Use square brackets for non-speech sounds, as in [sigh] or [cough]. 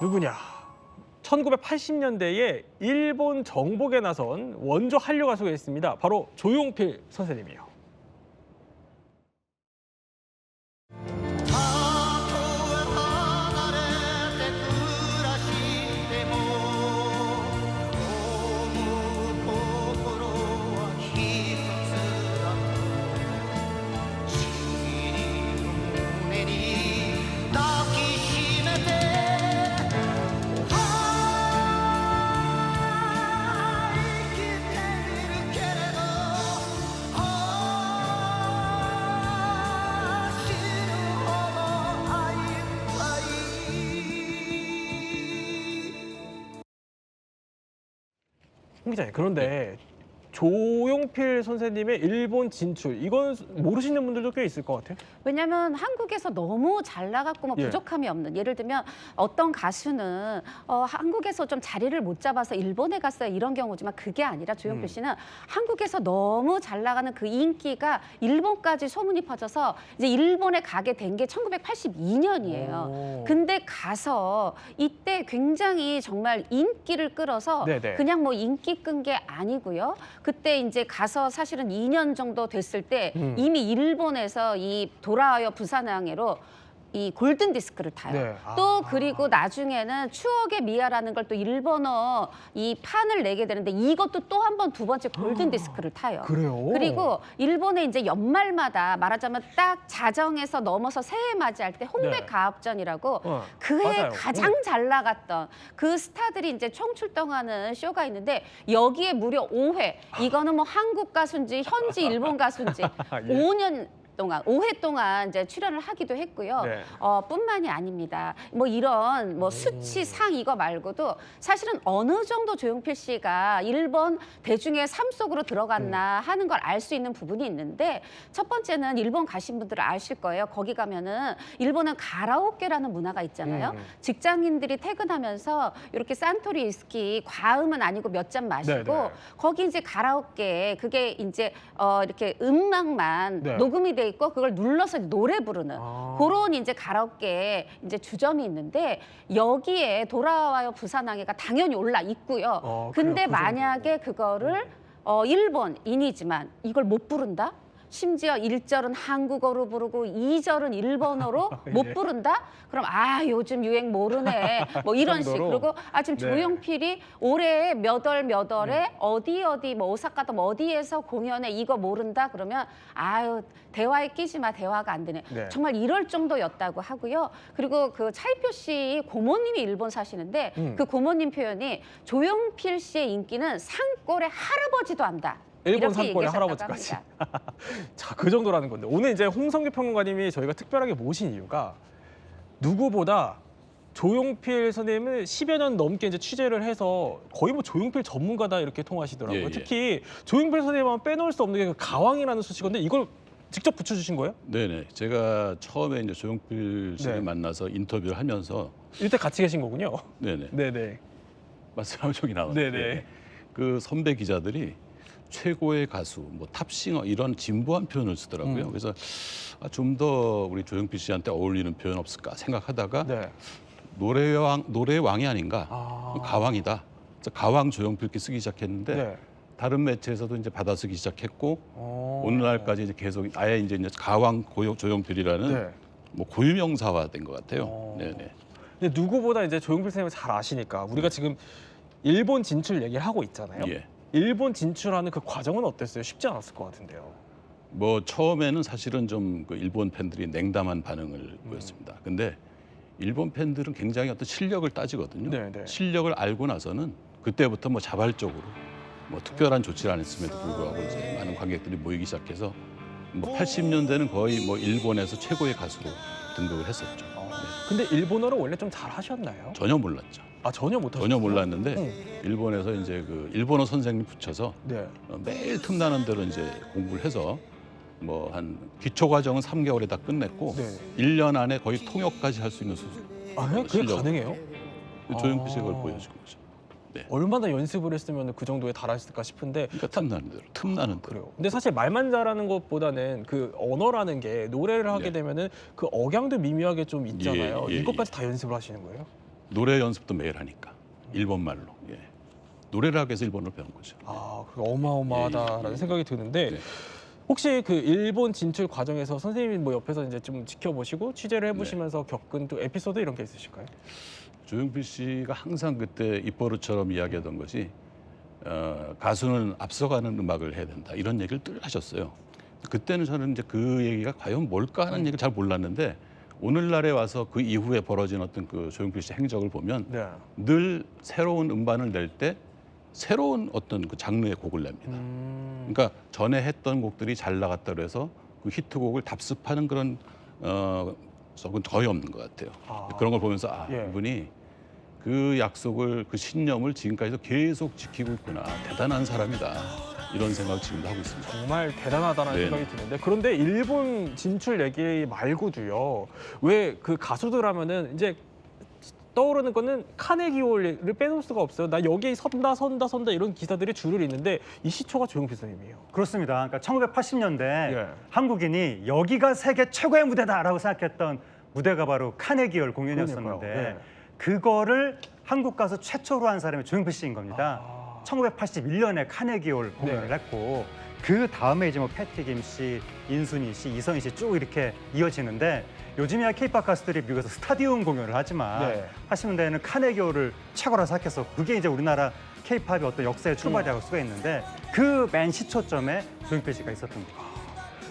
누구냐? 1980년대에 일본 정복에 나선 원조 한류 가수가 있습니다. 바로 조용필 선생님이에요. 「 홍 기자님, 그런데 조용필 선생님의 일본 진출 이건 모르시는 분들도 꽤 있을 것 같아요. 왜냐하면 한국에서 너무 잘 나갔고 뭐 예. 부족함이 없는 예를 들면 어떤 가수는 어, 한국에서 좀 자리를 못 잡아서 일본에 갔어요 이런 경우지만 그게 아니라 조용필 음. 씨는 한국에서 너무 잘 나가는 그 인기가 일본까지 소문이 퍼져서 이제 일본에 가게 된 게 1982년이에요. 오. 근데 가서 이때 굉장히 정말 인기를 끌어서 네네. 그냥 뭐 인기 끈 게 아니고요. 그때 이제 가서 사실은 2년 정도 됐을 때 음. 이미 일본에서 이 돌아와요 부산항해로 이 골든 디스크를 타요. 네. 또 아. 그리고 나중에는 추억의 미아라는 걸 또 일본어 이 판을 내게 되는데 이것도 또 한 번 두 번째 골든 디스크를 타요. 그래요? 그리고 일본에 이제 연말마다 말하자면 딱 자정에서 넘어서 새해 맞이할 때 홍백 네. 가업전이라고 어, 그 해 맞아요. 가장 잘 나갔던 그 스타들이 이제 총출동하는 쇼가 있는데 여기에 무려 5회 이거는 뭐 한국 가수인지 현지 일본 가수인지 아, [laughs] 예. 5년 동안 5회 동안 이제 출연을 하기도 했고요. 네. 어, 뿐만이 아닙니다. 뭐 이런 뭐 수치 상 이거 말고도 사실은 어느 정도 조용필 씨가 일본 대중의 삶 속으로 들어갔나 음. 하는 걸 알 수 있는 부분이 있는데 첫 번째는 일본 가신 분들은 아실 거예요. 거기 가면은 일본은 가라오케라는 문화가 있잖아요. 음. 직장인들이 퇴근하면서 이렇게 산토리 위스키 과음은 아니고 몇 잔 마시고 네네. 거기 이제 가라오케 그게 이제 어 이렇게 음악만 네. 녹음이 돼 있고 그걸 눌러서 노래 부르는 아. 그런 이제 가라오케 이제 주점이 있는데 여기에 돌아와요 부산항해가 당연히 올라 있고요. 어, 근데 그래요? 그 만약에 그거를 어 일본인이지만 이걸 못 부른다? 심지어 일절은 한국어로 부르고 이절은 일본어로 [laughs] 예. 못 부른다? 그럼 아 요즘 유행 모르네 뭐 이런 식? 그리고 아 지금 네. 조용필이 올해 몇월 몇 월에 어디 어디 뭐 오사카도 뭐 어디에서 공연해 이거 모른다 그러면 아유 대화에 끼지 마 대화가 안 되네 네. 정말 이럴 정도였다고 하고요 그리고 그 차이표 씨 고모님이 일본 사시는데 음. 그 고모님 표현이 조용필 씨의 인기는 산골의 할아버지도 안다 일본 얘기하셨다고 할아버지까지. [laughs] 자, 그 정도라는 건데 오늘 이제 홍성규 평론가님이 저희가 특별하게 모신 이유가 누구보다 조용필 선생님은 10여 년 넘게 이제 취재를 해서 거의 뭐 조용필 전문가다 이렇게 통하시더라고요. 예, 예. 특히 조용필 선생님 하면 빼놓을 수 없는 게 그 가왕이라는 수식어인데 이걸 직접 붙여주신 거예요? 네네. 제가 처음에 이제 조용필 씨를 네. 만나서 인터뷰를 하면서 이때 같이 계신 거군요. 네네 네네. 말씀하면 저기 나왔는데 네네. 그 선배 기자들이 최고의 가수, 뭐 탑싱어 이런 진부한 표현을 쓰더라고요. 음. 그래서 아, 좀 더 우리 조용필 씨한테 어울리는 표현 없을까 생각하다가 네. 노래왕 노래 왕이 아닌가 아. 가왕이다. 가왕 조용필 이렇게 쓰기 시작했는데 네. 다른 매체에서도 이제 받아쓰기 시작했고 어. 오늘날까지 이제 계속 아예 이제 가왕 고용 조용필이라는 네. 뭐 고유명사화된 것 같아요. 어. 네네. 근데 누구보다 이제 조용필 선생님을 잘 아시니까 우리가 지금 일본 진출 얘기를 하고 있잖아요. 예. 일본 진출하는 그 과정은 어땠어요? 쉽지 않았을 것 같은데요. 뭐 처음에는 사실은 좀 그 일본 팬들이 냉담한 반응을 음. 보였습니다. 근데 일본 팬들은 굉장히 어떤 실력을 따지거든요. 네, 네. 실력을 알고 나서는 그때부터 뭐 자발적으로 뭐 특별한 조치를 안 했음에도 불구하고 이제 많은 관객들이 모이기 시작해서 뭐 80년대는 거의 뭐 일본에서 최고의 가수로 등극을 했었죠. 어. 네. 근데 일본어를 원래 좀 잘 하셨나요? 전혀 몰랐죠. 아 전혀 못하셨어요? 전혀 몰랐는데 응. 일본에서 이제 그 일본어 선생님 붙여서 네. 어, 매일 틈나는 대로 이제 공부를 해서 뭐 한 기초 과정은 3개월에 다 끝냈고 네. 일 1년 안에 거의 통역까지 할 수 있는 수준. 아, 네? 그게 실력. 가능해요? 조용필 씨가 그걸 아. 보여준 거죠. 얼마나 연습을 했으면 그 정도에 달했을까 싶은데 그러니까 틈나는 대로, 틈나는 대로. 그래요. 근데 사실 말만 잘하는 것보다는 그 언어라는 게 노래를 하게 네. 되면은 그 억양도 미묘하게 좀 있잖아요. 예, 예, 이것까지 다 연습을 하시는 거예요? 노래 연습도 매일 하니까 일본 말로. 예. 노래를 하기 위해서 일본어를 배운 거죠. 아, 그 어마어마하다라는 예, 예. 생각이 드는데 네. 혹시 그 일본 진출 과정에서 선생님이 뭐 옆에서 이제 좀 지켜보시고 취재를 해보시면서 네. 겪은 또 에피소드 이런 게 있으실까요? 조용필 씨가 항상 그때 입버릇처럼 이야기하던 것이 어, 가수는 앞서가는 음악을 해야 된다 이런 얘기를 늘 하셨어요. 그때는 저는 이제 그 얘기가 과연 뭘까 하는 얘기를 잘 몰랐는데 오늘날에 와서 그 이후에 벌어진 어떤 그 조용필 씨 행적을 보면 네. 늘 새로운 음반을 낼 때 새로운 어떤 그 장르의 곡을 냅니다. 음, 그러니까 전에 했던 곡들이 잘 나갔다 그래서 그 히트곡을 답습하는 그런 어 적은 거의 없는 것 같아요. 아. 그런 걸 보면서 아 예. 이분이 그 약속을 그 신념을 지금까지도 계속 지키고 있구나 대단한 사람이다 이런 생각 지금도 하고 있습니다. 정말 대단하다는 네. 생각이 드는데 그런데 일본 진출 얘기 말고도요. 왜 그 가수들 하면은 이제 떠오르는 거는 카네기홀을 빼놓을 수가 없어요. 나 여기 선다 선다 선다 이런 기사들이 줄을 잇는데 이 시초가 조용필 선생님이에요. 그렇습니다. 그러니까 1980년대 예. 한국인이 여기가 세계 최고의 무대다라고 생각했던 무대가 바로 카네기홀 공연이었었는데 그러니까요. 예. 그거를 한국 가수 최초로 한 사람이 조용필 씨인 겁니다. 아. 1981년에 카네기홀 공연을 네. 했고 그 다음에 이제 뭐 패티 김 씨, 인순이 씨, 이선희 씨 쭉 이렇게 이어지는데 요즘이야 케이팝 가수들이 미국에서 스타디움 공연을 하지만 네. 80년대에는 카네기홀을 최고로 생각해서 그게 이제 우리나라 케이팝의 어떤 역사의 출발이라고 할 수가 있는데 그 맨 시초점에 조용필 씨가 있었던 거죠.